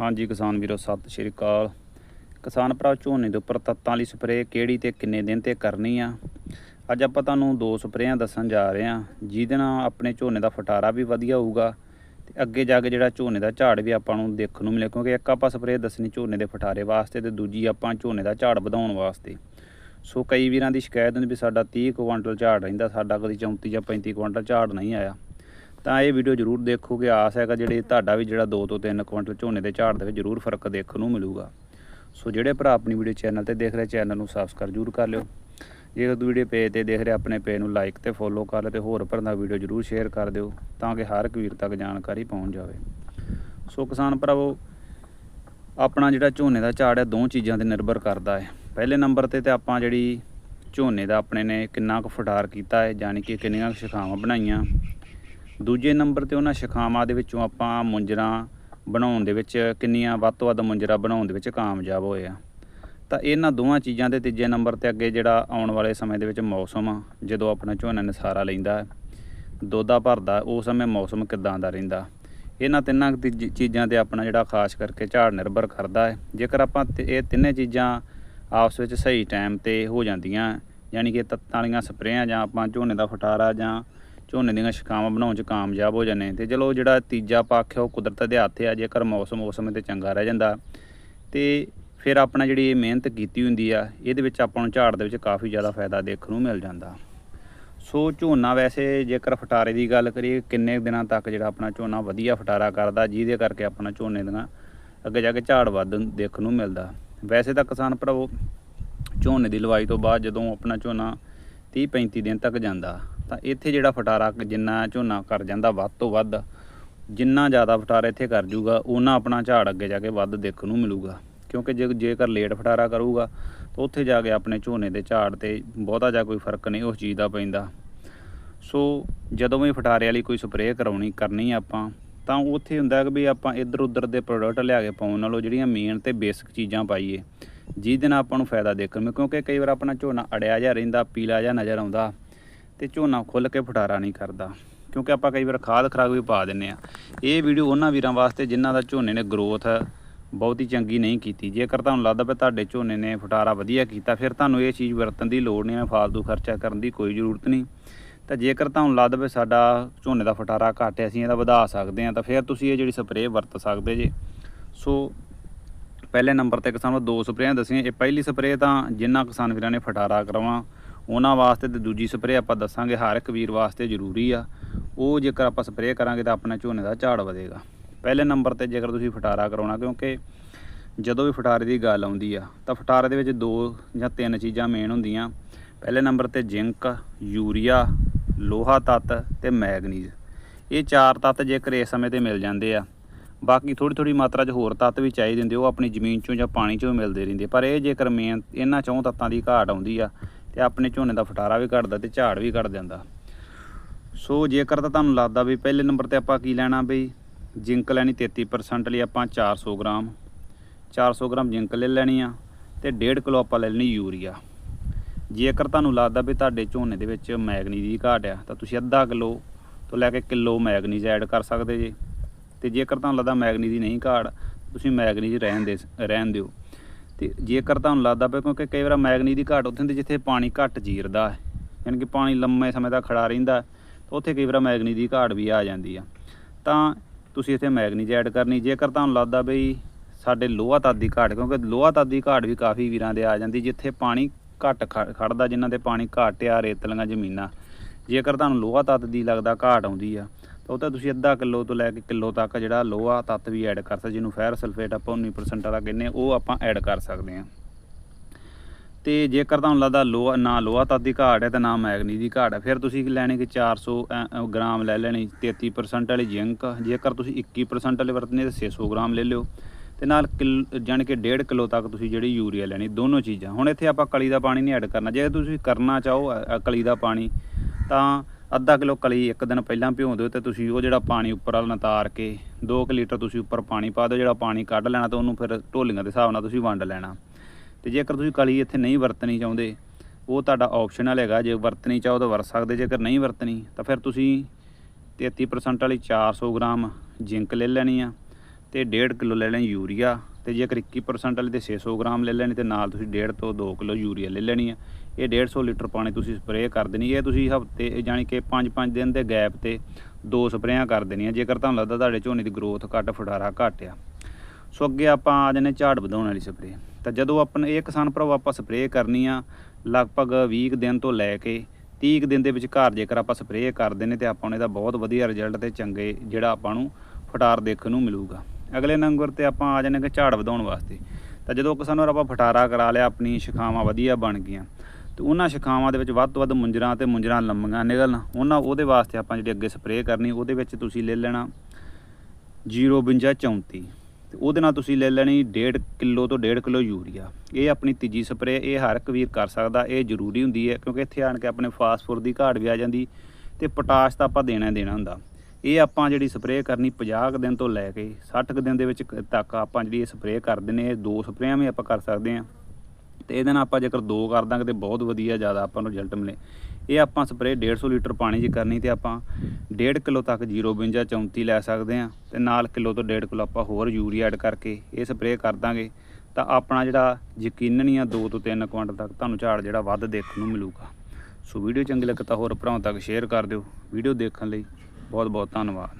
ਹਾਂਜੀ ਕਿਸਾਨ ਵੀਰੋ, ਸਤਿ ਸ਼੍ਰੀ ਅਕਾਲ। ਕਿਸਾਨ ਭਰਾ, ਝੋਨੇ ਦੇ ਉੱਪਰ ਤੱਤਾਂ ਵਾਲੀ ਸਪਰੇਅ ਕਿਹੜੀ ਤੇ ਕਿੰਨੇ ਦਿਨ ਤੇ ਕਰਨੀ ਆ? ਅੱਜ ਆਪਾਂ ਤੁਹਾਨੂੰ ਦੋ ਸਪਰੇਆਂ ਦੱਸਣ ਜਾ ਰਹੇ ਆ, ਜਿਹਦੇ ਨਾਲ ਆਪਣੇ ਝੋਨੇ ਦਾ ਫਟਾਰਾ ਵੀ ਵਧੀਆ ਹੋਊਗਾ ਤੇ ਅੱਗੇ ਜਾ ਕੇ ਜਿਹੜਾ ਝੋਨੇ ਦਾ ਝਾੜ ਵੀ ਆਪਾਂ ਨੂੰ ਦੇਖਣ ਨੂੰ ਮਿਲੇ, ਕਿਉਂਕਿ ਇੱਕ ਆਪਾਂ ਸਪਰੇਅ ਦੱਸਣੀ ਝੋਨੇ ਦੇ ਫਟਾਰੇ ਵਾਸਤੇ ਤੇ ਦੂਜੀ ਆਪਾਂ ਝੋਨੇ ਦਾ ਝਾੜ ਵਧਾਉਣ ਵਾਸਤੇ। ਸੋ ਕਈ ਵੀਰਾਂ ਦੀ ਸ਼ਿਕਾਇਤ ਹੁੰਦੀ ਵੀ ਸਾਡਾ 30 ਕੁ ਕੁਆਂਟਲ ਝਾੜ ਰਹਿੰਦਾ, ਸਾਡਾ ਕਦੀ 34 ਜਾਂ 35 ਕੁਆਂਟਲ ਝਾੜ ਨਹੀਂ ਆਇਆ। ਤਾਂ ਇਹ ਵੀਡੀਓ ਜਰੂਰ ਦੇਖੋਗੇ ਆਸ ਹੈਗਾ ਜਿਹੜੇ ਤੁਹਾਡਾ ਵੀ ਜਿਹੜਾ 2 ਤੋਂ 3 ਕੁਇੰਟਲ ਝੋਨੇ ਦੇ ਝਾੜ ਦੇ ਵਿੱਚ ਜਰੂਰ ਫ਼ਰਕ ਦੇਖਣ ਨੂੰ ਮਿਲੂਗਾ। ਸੋ ਜਿਹੜੇ ਭਰਾ ਆਪਣੀ ਵੀਡੀਓ ਚੈਨਲ ਤੇ ਦੇਖ ਰਹੇ ਚੈਨਲ ਨੂੰ ਸਬਸਕ੍ਰਾਈਬ ਜਰੂਰ ਕਰ ਲਿਓ। ਜੇ ਵੀਡੀਓ ਪੇਜ ਤੇ ਦੇਖ ਰਹੇ, ਆਪਣੇ ਪੇਜ ਨੂੰ ਲਾਈਕ ਤੇ ਫੋਲੋ ਕਰ ਲਿਓ ਤੇ ਹੋਰ ਭਰਾ ਦਾ ਵੀਡੀਓ ਜਰੂਰ ਸ਼ੇਅਰ ਕਰ ਦਿਓ ਤਾਂ ਕਿ ਹਰ ਇੱਕ ਵੀਰ ਤੱਕ ਜਾਣਕਾਰੀ ਪਹੁੰਚ ਜਾਵੇ। ਸੋ ਕਿਸਾਨ ਭਰਾਵੋ, ਆਪਣਾ ਜਿਹੜਾ ਝੋਨੇ ਦਾ ਝਾੜ ਹੈ, ਦੋ ਚੀਜ਼ਾਂ ਤੇ ਨਿਰਭਰ ਕਰਦਾ ਹੈ। ਪਹਿਲੇ ਨੰਬਰ ਤੇ ਤੇ ਆਪਾਂ ਜਿਹੜੀ ਝੋਨੇ ਦਾ ਆਪਣੇ ਨੇ ਕਿੰਨਾ ਕੁ ਫਟਾਰ ਕੀਤਾ ਹੈ ਯਾਨੀ ਕਿ ਕਿੰਨੀਆਂ ਕੁ ਸ਼ਾਖਾਵਾਂ ਬਣਾਈਆਂ। ਦੂਜੇ ਨੰਬਰ ਤੇ ਉਹਨਾਂ ਸ਼ਾਖਾਵਾਂ ਦੇ ਵਿੱਚੋਂ ਆਪਾਂ ਮੁੰਜਰਾ ਬਣਾਉਣ ਦੇ ਵਿੱਚ ਕਿੰਨੀਆਂ ਵੱਧ ਤੋਂ ਵੱਧ ਮੁੰਜਰਾ ਬਣਾਉਣ ਦੇ ਵਿੱਚ ਕਾਮਯਾਬ ਹੋਏ ਆ। ਤਾਂ ਇਹਨਾਂ ਦੋਵਾਂ ਚੀਜ਼ਾਂ ਦੇ ਤੀਜੇ ਨੰਬਰ ਤੇ ਅੱਗੇ ਜਿਹੜਾ ਆਉਣ ਵਾਲੇ ਸਮੇਂ ਦੇ ਵਿੱਚ ਮੌਸਮ ਆ, ਜਦੋਂ ਆਪਣਾ ਝੋਨਾ ਨਿਸਾਰਾ ਲੈਂਦਾ ਹੈ ਦੋਦਾ ਭਰਦਾ, ਉਸ ਸਮੇਂ ਮੌਸਮ ਕਿਦਾਂ ਦਾ ਰਹਿੰਦਾ। ਇਹਨਾਂ ਤਿੰਨਾਂ ਕੁ ਚੀਜ਼ਾਂ ਤੇ ਆਪਣਾ ਜਿਹੜਾ ਖਾਸ ਕਰਕੇ ਝਾੜ ਨਿਰਭਰ ਕਰਦਾ ਹੈ। ਜੇਕਰ ਆਪਾਂ ਤੇ- ਇਹ ਤਿੰਨੇ ਚੀਜ਼ਾਂ ਆਪਸ ਵਿੱਚ ਸਹੀ ਟਾਈਮ ਤੇ ਹੋ ਜਾਂਦੀਆਂ, ਯਾਨੀ ਕਿ ਤੱਤਾਂ ਵਾਲੀਆਂ ਸਪਰੇਆਂ ਜਾਂ ਆਪਾਂ ਝੋਨੇ ਦਾ ਫਟਾਰਾ ਜਾਂ ਝੋਨੇ ਦੀਆਂ ਸ਼ਿਕਾਵਾਂ ਬਣਾਉਣ 'ਚ ਕਾਮਯਾਬ ਹੋ ਜਾਂਦੇ ਤੇ ਚਲੋ ਜਿਹੜਾ ਤੀਜਾ ਪੱਖ ਹੈ, ਉਹ ਕੁਦਰਤ ਦੇ ਹੱਥ ਆ, ਜੇਕਰ ਮੌਸਮ ਉਸ ਸਮੇਂ ਤੇ ਚੰਗਾ ਰਹਿ ਜਾਂਦਾ। ਤੇ ਫਿਰ ਆਪਣਾ ਜਿਹੜੀ ਇਹ ਮਿਹਨਤ ਕੀਤੀ ਹੁੰਦੀ ਆ, ਇਹਦੇ ਵਿੱਚ ਆਪਾਂ ਨੂੰ ਝਾੜ ਦੇ ਵਿੱਚ ਕਾਫੀ ਜ਼ਿਆਦਾ ਫਾਇਦਾ ਦੇਖਣ ਨੂੰ ਮਿਲ ਜਾਂਦਾ। ਸੋ ਝੋਨਾ ਵੈਸੇ ਜੇਕਰ ਫਟਾਰੇ ਦੀ ਗੱਲ ਕਰੀਏ, ਕਿੰਨੇ ਦਿਨਾਂ ਤੱਕ ਜਿਹੜਾ ਆਪਣਾ ਝੋਨਾ ਵਧੀਆ ਫਟਾਰਾ ਕਰਦਾ, ਜਿਹਦੇ ਕਰਕੇ ਆਪਣਾ ਝੋਨੇ ਦੀਆਂ ਅੱਗੇ ਜਾ ਕੇ ਝਾੜ ਵੱਧ ਦੇਖਣ ਨੂੰ ਮਿਲਦਾ। ਵੈਸੇ ਤਾਂ ਕਿਸਾਨ ਭਰਾਵੋ, ਝੋਨੇ ਦੀ ਲਵਾਈ ਤੋਂ ਬਾਅਦ ਜਦੋਂ ਆਪਣਾ ਝੋਨਾ 30 35 ਦਿਨ ਤੱਕ ਜਾਂਦਾ ਤਾਂ ਇੱਥੇ ਜਿਹੜਾ ਫਟਾਰਾ ਜਿੰਨਾ ਝੋਨਾ ਕਰ ਜਾਂਦਾ ਵੱਧ ਤੋਂ ਵੱਧ, ਜਿੰਨਾ ਜ਼ਿਆਦਾ ਫਟਾਰਾ ਇੱਥੇ ਕਰ ਜੂਗਾ ਉਹਨਾਂ ਆਪਣਾ ਝਾੜ ਅੱਗੇ ਜਾ ਕੇ ਵੱਧ ਦੇਖਣ ਨੂੰ ਮਿਲੂਗਾ। ਕਿਉਂਕਿ ਜੇ ਜੇਕਰ ਲੇਟ ਫਟਾਰਾ ਕਰੂਗਾ, ਤਾਂ ਉੱਥੇ ਜਾ ਕੇ ਆਪਣੇ ਝੋਨੇ ਦੇ ਝਾੜ ਤੇ ਬਹੁਤਾ ਜਾਂ ਕੋਈ ਫ਼ਰਕ ਨਹੀਂ ਉਸ ਚੀਜ਼ ਦਾ ਪੈਂਦਾ। ਸੋ ਜਦੋਂ ਵੀ ਫਟਾਰੇ ਵਾਲੀ ਕੋਈ ਸਪਰੇਅ ਕਰਾਉਣੀ, ਕਰਨੀ ਆਪਾਂ, ਤਾਂ ਉੱਥੇ ਹੁੰਦਾ ਕਿ ਵੀ ਆਪਾਂ ਇੱਧਰ ਉੱਧਰ ਦੇ ਪ੍ਰੋਡਕਟ ਲਿਆ ਕੇ ਪਾਉਣ ਨਾਲੋਂ ਜਿਹੜੀਆਂ ਮੇਨ ਤੇ ਬੇਸਿਕ ਚੀਜ਼ਾਂ ਪਾਈਏ, ਜਿਹਦੇ ਨਾਲ ਆਪਾਂ ਨੂੰ ਫਾਇਦਾ ਦੇਖਣ ਨੂੰ ਕਿਉਂਕਿ ਕਈ ਵਾਰ ਆਪਣਾ ਝੋਨਾ ਅੜਿਆ ਜਿਹਾ ਰਹਿੰਦਾ, ਪੀਲਾ ਜਿਹਾ ਨਜ਼ਰ ਆਉਂਦਾ ਤੇ ਝੋਨਾ ਖੁੱਲ ਕੇ ਫਟਾਰਾ ਨਹੀਂ ਕਰਦਾ। ਕਿਉਂਕਿ ਆਪਾਂ ਕਈ ਵਾਰ ਖਾਦ ਖਰਾਕ ਵੀ ਪਾ ਦਿੰਨੇ ਆ। ਇਹ ਵੀਡੀਓ ਉਹਨਾਂ ਵੀਰਾਂ ਵਾਸਤੇ ਜਿਨ੍ਹਾਂ ਦਾ ਝੋਨੇ ਨੇ ਗਰੋਥ ਬਹੁਤੀ ਚੰਗੀ ਨਹੀਂ ਕੀਤੀ। ਜੇਕਰ ਤੁਹਾਨੂੰ ਲੱਗਦਾ ਵੀ ਤੁਹਾਡੇ ਝੋਨੇ ਨੇ ਫਟਾਰਾ ਵਧੀਆ ਕੀਤਾ, ਫਿਰ ਤੁਹਾਨੂੰ ਇਹ ਚੀਜ਼ ਵਰਤਣ ਦੀ ਲੋੜ ਨਹੀਂ ਹੈ, ਫਾਲਤੂ ਖਰਚਾ ਕਰਨ ਦੀ ਕੋਈ ਜ਼ਰੂਰਤ ਨਹੀਂ। ਤਾਂ ਜੇਕਰ ਤੁਹਾਨੂੰ ਲੱਗਦਾ ਵੀ ਸਾਡਾ ਝੋਨੇ ਦਾ ਫਟਾਰਾ ਘੱਟ ਹੈ, ਅਸੀਂ ਇਹਦਾ ਵਧਾ ਸਕਦੇ ਹਾਂ, ਤਾਂ ਫਿਰ ਤੁਸੀਂ ਇਹ ਜਿਹੜੀ ਸਪਰੇਅ ਵਰਤ ਸਕਦੇ ਜੇ। ਸੋ ਪਹਿਲੇ ਨੰਬਰ ਤੇ ਕਿਸਾਨ ਨੂੰ ਦੋ ਸਪਰੇਆਂ ਦੱਸੀਆਂ। ਇਹ ਪਹਿਲੀ ਸਪਰੇਅ ਤਾਂ ਜਿਨ੍ਹਾਂ ਕਿਸਾਨ ਵੀਰਾਂ ਨੇ ਫਟਾਰਾ ਕਰਵਾ ਉਹਨਾਂ ਵਾਸਤੇ ਤੇ ਦੂਜੀ ਸਪਰੇਅ ਆਪਾਂ ਦੱਸਾਂਗੇ, ਹਰ ਇੱਕ ਵੀਰ ਵਾਸਤੇ ਜ਼ਰੂਰੀ ਆ। ਉਹ ਜੇਕਰ ਆਪਾਂ ਸਪਰੇਅ ਕਰਾਂਗੇ ਤਾਂ ਆਪਣਾ ਝੋਨੇ ਦਾ ਝਾੜ ਵਧੇਗਾ। ਪਹਿਲੇ ਨੰਬਰ ਤੇ ਜੇਕਰ ਤੁਸੀਂ ਫਟਾਰਾ ਕਰਾਉਣਾ, ਕਿਉਂਕਿ ਜਦੋਂ ਵੀ ਫਟਾਰੇ ਦੀ ਗੱਲ ਆਉਂਦੀ ਆ, ਤਾਂ ਫਟਾਰੇ ਦੇ ਵਿੱਚ ਦੋ ਜਾਂ ਤਿੰਨ ਚੀਜ਼ਾਂ ਮੇਨ ਹੁੰਦੀਆਂ। ਪਹਿਲੇ ਨੰਬਰ ਤੇ ਜ਼ਿੰਕ, ਯੂਰੀਆ, ਲੋਹਾ ਤੱਤ ਤੇ ਮੈਗਨੀਜ਼। ਇਹ ਚਾਰ ਤੱਤ ਜੇਕਰ ਇਸ ਸਮੇਂ ਤੇ ਮਿਲ ਜਾਂਦੇ ਆ, ਬਾਕੀ ਥੋੜੀ ਥੋੜੀ ਮਾਤਰਾ 'ਚ ਹੋਰ ਤੱਤ ਵੀ ਚਾਹੀਦੇ ਹੁੰਦੇ, ਉਹ ਆਪਣੀ ਜ਼ਮੀਨ 'ਚੋਂ ਜਾਂ ਪਾਣੀ 'ਚੋਂ ਮਿਲਦੇ ਰਹਿੰਦੇ ਪਰ ਇਹ ਜੇਕਰ ਮੇਨ ਇਹਨਾਂ ਚੌਂ ਤੱਤਾਂ ਦੀ ਘਾਟ ਆਉਂਦੀ ਆ ਤੇ ਆਪਣੇ ਝੋਨੇ ਦਾ ਫਟਾਰਾ ਵੀ ਘਟਦਾ ਤੇ ਝਾੜ ਵੀ ਘਟ ਜਾਂਦਾ। ਸੋ ਜੇਕਰ ਤਾਂ ਤੁਹਾਨੂੰ ਲੱਗਦਾ ਵੀ ਪਹਿਲੇ ਨੰਬਰ ਤੇ ਆਪਾਂ ਕੀ ਲੈਣਾ ਬਈ? ਜ਼ਿੰਕ ਲੈਣੀ 33% ਲਈ ਆਪਾਂ 400 ਗ੍ਰਾਮ। 400 ਗ੍ਰਾਮ ਜ਼ਿੰਕ ਲੈ ਲੈਣੀ ਆ ਤੇ 1.5 ਕਿਲੋ ਆਪਾਂ ਲੈ ਲੈਣੀ ਯੂਰੀਆ। ਜੇਕਰ ਤੁਹਾਨੂੰ ਲੱਗਦਾ ਵੀ ਤੁਹਾਡੇ ਝੋਨੇ ਦੇ ਵਿੱਚ ਮੈਗਨੀ ਦੀ ਘਾਟ ਆ, ਤਾਂ ਤੁਸੀਂ ਅੱਧਾ ਕਿਲੋ ਤੋਂ ਲੈ ਕੇ ਕਿਲੋ ਮੈਗਨੀਜ਼ ਐਡ ਕਰ ਸਕਦੇ ਜੇ। ਤੇ ਜੇਕਰ ਤੁਹਾਨੂੰ ਲੱਗਦਾ ਮੈਗਨੀ ਦੀ ਨਹੀਂ ਘਾਟ, ਤੁਸੀਂ ਮੈਗਨੀਜ਼ ਰਹਿਣ ਦੇ, ਰਹਿਣ ਦਿਓ। ਤੇ ਜੇਕਰ ਤੁਹਾਨੂੰ ਲੱਗਦਾ ਪਿਆ ਕਿਉਂਕਿ ਕਈ ਵਾਰ ਮੈਗਨੀ ਦੀ ਘਾਟ ਉੱਥੇ ਹੁੰਦੀ ਜਿੱਥੇ ਪਾਣੀ ਘੱਟ ਜੀਰਦਾ ਹੈ, ਯਾਨੀ ਕਿ ਪਾਣੀ ਲੰਮੇ ਸਮੇਂ ਤੱਕ ਖੜਾ ਰਹਿੰਦਾ ਉੱਥੇ ਕਈ ਵਾਰ ਮੈਗਨੀ ਦੀ ਘਾਟ ਵੀ ਆ ਜਾਂਦੀ ਆ। ਤਾਂ ਤੁਸੀਂ ਇੱਥੇ ਮੈਗਨੀਜ਼ ਐਡ ਕਰਨੀ, ਜੇਕਰ ਤੁਹਾਨੂੰ ਲੱਗਦਾ ਬਈ ਸਾਡੇ ਲੋਹਾ ਤੱਤ ਦੀ ਘਾਟ, ਕਿਉਂਕਿ ਲੋਹਾ ਤੱਤ ਦੀ ਘਾਟ ਵੀ ਕਾਫੀ ਵੀਰਾਂ ਦੇ ਆ ਜਾਂਦੀ, ਜਿੱਥੇ ਪਾਣੀ ਘੱਟ ਖ- ਖੜਦਾ ਜਿਨ੍ਹਾਂ 'ਤੇ ਪਾਣੀ ਘੱਟ ਆ ਰੇਤਲੀਆਂ ਜ਼ਮੀਨਾਂ। ਜੇਕਰ ਤੁਹਾਨੂੰ ਲੋਹਾ ਤੱਤ ਦੀ ਲੱਗਦਾ ਘਾਟ ਆਉਂਦੀ ਆ ਉਹ ਤਾਂ ਤੁਸੀਂ ਅੱਧਾ ਕਿਲੋ ਤੋਂ ਲੈ ਕੇ ਕਿਲੋ ਤੱਕ ਜਿਹੜਾ ਲੋਹਾ ਤੱਤ ਵੀ ਐਡ ਕਰ ਸਕਦੇ, ਜਿਹਨੂੰ ਫੈਰ ਸਲਫੇਟ ਆਪਾਂ 19% ਵਾਲਾ ਕਹਿੰਦੇ ਉਹ ਆਪਾਂ ਐਡ ਕਰ ਸਕਦੇ ਹਾਂ। ਤੇ ਜੇਕਰ ਤੁਹਾਨੂੰ ਲੱਗਦਾ ਲੋਹਾ, ਨਾ ਲੋਹਾ ਤੱਤ ਦੀ ਘਾਟ ਹੈ ਤਾਂ ਨਾ ਮੈਗਨੀ ਦੀ ਘਾਟ ਹੈ। ਫਿਰ ਤੁਸੀਂ ਲੈਣੇ ਕਿ 400 ਐ- ਗ੍ਰਾਮ ਲੈ ਲੈਣੀ 33% ਵਾਲੀ ਜ਼ਿੰਕ। ਜੇਕਰ ਤੁਸੀਂ 21% ਵਾਲੇ ਵਰਤਨੇ ਤਾਂ 600 ਗ੍ਰਾਮ ਲੈ ਲਿਓ। ਤੇ ਨਾਲ ਕਿਲ, ਜਾਣੀ ਕਿ 1.5 ਕਿਲੋ ਤੱਕ ਤੁਸੀਂ ਜਿਹੜੀ ਯੂਰੀਆ ਲੈਣੀ, ਦੋਨੋਂ ਚੀਜ਼ਾਂ। ਹੁਣ ਇੱਥੇ ਆਪਾਂ ਕਲੀ ਦਾ ਪਾਣੀ ਨਹੀਂ ਐਡ ਕਰਨਾ। ਜੇ ਤੁਸੀਂ ਕਰਨਾ ਚਾਹੋ ਕਲੀ ਦਾ ਪਾਣੀ, ਤਾਂ ਅੱਧਾ ਕਿਲੋ ਕਲੀ ਇੱਕ ਦਿਨ ਪਹਿਲਾਂ ਭਿਉਂ ਦਿਓ ਤੇ ਤੁਸੀਂ ਉਹ ਜਿਹੜਾ ਪਾਣੀ ਉੱਪਰ ਵਾਲਾ ਨਤਾਰ ਕੇ 2 ਲੀਟਰ ਤੁਸੀਂ ਉੱਪਰ ਪਾਣੀ ਪਾ ਦਿਓ, ਜਿਹੜਾ ਪਾਣੀ ਕੱਢ ਲੈਣਾ ਤਾਂ ਉਹਨੂੰ ਫਿਰ ਢੋਲੀਆਂ ਦੇ ਹਿਸਾਬ ਨਾਲ ਤੁਸੀਂ ਵੰਡ ਲੈਣਾ। ਤੇ ਜੇਕਰ ਤੁਸੀਂ ਕਲੀ ਇੱਥੇ ਨਹੀਂ ਵਰਤਣੀ ਚਾਹੁੰਦੇ, ਉਹ ਤੁਹਾਡਾ ਆਪਸ਼ਨਲ ਹੈਗਾ, ਜੇ ਵਰਤਣੀ ਚਾਹੋ ਤਾਂ ਵਰਤ ਸਕਦੇ, ਜੇਕਰ ਨਹੀਂ ਵਰਤਣੀ ਤਾਂ ਫਿਰ ਤੁਸੀਂ 33% ਵਾਲੀ 400 ਗ੍ਰਾਮ ਜ਼ਿੰਕ ਲੈ ਲੈਣੀ ਆ ਤੇ 1.5 ਕਿਲੋ ਲੈ ਲੈਣੀ ਯੂਰੀਆ ਤੇ ਜੇਕਰ 21% ਵਾਲੀ ਤੇ 600 ਗ੍ਰਾਮ ਲੈ ਲੈਣੀ ਤੇ ਨਾਲ ਤੁਸੀਂ 1.5 ਤੋਂ 2 ਕਿਲੋ ਯੂਰੀਆ ਲੈ ਲੈਣੀ ਆ। ਇਹ 150 ਲੀਟਰ ਪਾਣੀ ਤੁਸੀਂ ਸਪਰੇਅ ਕਰ ਦੇਣੀ ਇਹ ਤੁਸੀਂ ਹਫ਼ਤੇ ਯਾਨੀ ਕਿ 5-5 ਦਿਨ ਦੇ ਗੈਪ ਤੇ ਦੋ ਸਪਰੇਆਂ ਕਰ ਦੇਣੀਆਂ ਜੇਕਰ ਤੁਹਾਨੂੰ ਲੱਗਦਾ ਤੁਹਾਡੇ ਝੋਨੇ ਦੀ ਗਰੋਥ ਘੱਟ ਫਟਾਰਾ ਘੱਟ ਆ। ਸੋ ਅੱਗੇ ਆਪਾਂ ਆ ਜਾਂਦੇ ਝਾੜ ਵਧਾਉਣ ਵਾਲੀ ਸਪਰੇਅ। ਤਾਂ ਜਦੋਂ ਆਪਾਂ ਇਹ ਕਿਸਾਨ ਭਰਾਵੋ ਆਪਾਂ ਸਪਰੇਅ ਕਰਨੀ ਆ ਲਗਭਗ 20 ਕੁ ਦਿਨ ਤੋਂ ਲੈ ਕੇ 30 ਕੁ ਦਿਨ ਦੇ ਵਿਚਕਾਰ ਜੇਕਰ ਆਪਾਂ ਸਪਰੇਅ ਕਰਦੇ ਨੇ ਤੇ ਆਪਾਂ ਨੂੰ ਇਹਦਾ ਬਹੁਤ ਵਧੀਆ ਰਿਜ਼ਲਟ ਤੇ ਚੰਗੇ ਜਿਹੜਾ ਆਪਾਂ ਨੂੰ ਫਟਾਰ ਦੇਖਣ ਨੂੰ ਮਿਲੂਗਾ। ਅਗਲੇ ਨੰਬਰ ਤੇ ਆਪਾਂ ਆ ਜਾਂਦੇ ਕਿ ਝਾੜ ਵਧਾਉਣ ਵਾਸਤੇ। ਤਾਂ ਜਦੋਂ ਕਿਸਾਨ ਵੀਰ ਆਪਾਂ ਫਟਾਰਾ ਕਰਾ ਲਿਆ, ਆਪਣੀ ਸ਼ਿਖਾਵਾਂ ਵਧੀਆ ਬਣ ਗਈਆਂ। ਤੇ ਉਹਨਾਂ ਸ਼ਿਖਾਵਾਂ ਦੇ ਵਿੱਚ ਵੱਧ ਤੋਂ ਵੱਧ ਮੁੰਜਰਾਂ ਤੇ ਮੁੰਜਰਾਂ ਲੰਮੀਆਂ ਨਿਕਲਣ। ਉਹਨਾਂ, ਉਹਦੇ ਵਾਸਤੇ ਆਪਾਂ ਜਿਹੜੀ ਅੱਗੇ ਸਪਰੇਅ ਕਰਨੀ, ਉਹਦੇ ਵਿੱਚ ਤੁਸੀਂ ਲੈ ਲੈਣਾ 052 ਤੇ ਉਹਦੇ ਨਾਲ ਤੁਸੀਂ ਲੈ ਲੈਣੀ 1.5 ਕਿਲੋ ਤੋਂ 1.5 ਕਿਲੋ ਯੂਰੀਆ। ਇਹ ਆਪਣੀ ਤੀਜੀ ਸਪਰੇਅ, ਇਹ ਹਰ ਇੱਕ ਵੀਰ ਕਰ ਸਕਦਾ, ਇਹ ਜ਼ਰੂਰੀ ਹੁੰਦੀ ਹੈ, ਕਿਉਂਕਿ ਇੱਥੇ ਆਣ ਕੇ ਆਪਣੇ ਫਾਸਫੋਰ ਦੀ ਘਾਟ ਵੀ ਆ ਜਾਂਦੀ ਤੇ ਪੋਟਾਸ਼ ਤਾਂ ਆਪਾਂ ਦੇਣਾ ਹੀ ਦੇਣਾ ਹੁੰਦਾ। ਇਹ ਆਪਾਂ ਜਿਹੜੀ ਸਪਰੇਅ ਕਰਨੀ 50 ਕੁ ਦਿਨ ਤੋਂ ਲੈ ਕੇ 60 ਕੁ ਦਿਨ ਦੇ ਵਿੱਚ ਤੱਕ ਆਪਾਂ ਜਿਹੜੀ ਇਹ ਸਪਰੇਅ ਕਰ ਦਿੰਨੇ ਇਹ ਦੋ ਸਪਰੇਆਂ ਵੀ ਆਪਾਂ ਕਰ ਸਕਦੇ ਹਾਂ। ਤੇ ਇਹਦੇ ਨਾਲ ਆਪਾਂ ਜੇਕਰ ਦੋ ਕਰ ਦਾਂਗੇ ਤੇ ਬਹੁਤ ਵਧੀਆ ਜ਼ਿਆਦਾ ਆਪਾਂ ਨੂੰ ਰਿਜ਼ਲਟ ਮਿਲੇ। ਇਹ ਆਪਾਂ ਸਪਰੇਅ 150 ਲੀਟਰ ਪਾਣੀ 'ਚ ਕਰਨੀ ਤੇ ਆਪਾਂ 1.5 ਕਿਲੋ ਤੱਕ 052 34 ਲੈ ਸਕਦੇ ਆ ਤੇ ਨਾਲ ਕਿਲੋ ਤੋਂ 1.5 ਕਿਲੋ ਆਪਾਂ ਹੋਰ ਯੂਰੀਆ ਐਡ ਕਰਕੇ ਇਹ ਸਪਰੇਅ ਕਰ ਦਾਂਗੇ ਤਾਂ ਆਪਣਾ ਜਿਹੜਾ ਯਕੀਨਨ ਹੀ ਆ 2 ਤੋਂ 3 ਕੁਇੰਟਲ ਤੱਕ ਤੁਹਾਨੂੰ ਝਾੜ ਜਿਹੜਾ ਵੱਧ ਦੇਖਣ ਨੂੰ ਮਿਲੂਗਾ। ਸੋ ਵੀਡੀਓ ਚੰਗੀ ਲੱਗੇ ਤਾਂ ਹੋਰ ਭਰਾਵਾਂ ਤੱਕ ਸ਼ੇਅਰ ਕਰ ਦਿਓ। ਵੀਡੀਓ ਦੇਖਣ ਲਈ ਬਹੁਤ ਬਹੁਤ ਧੰਨਵਾਦ।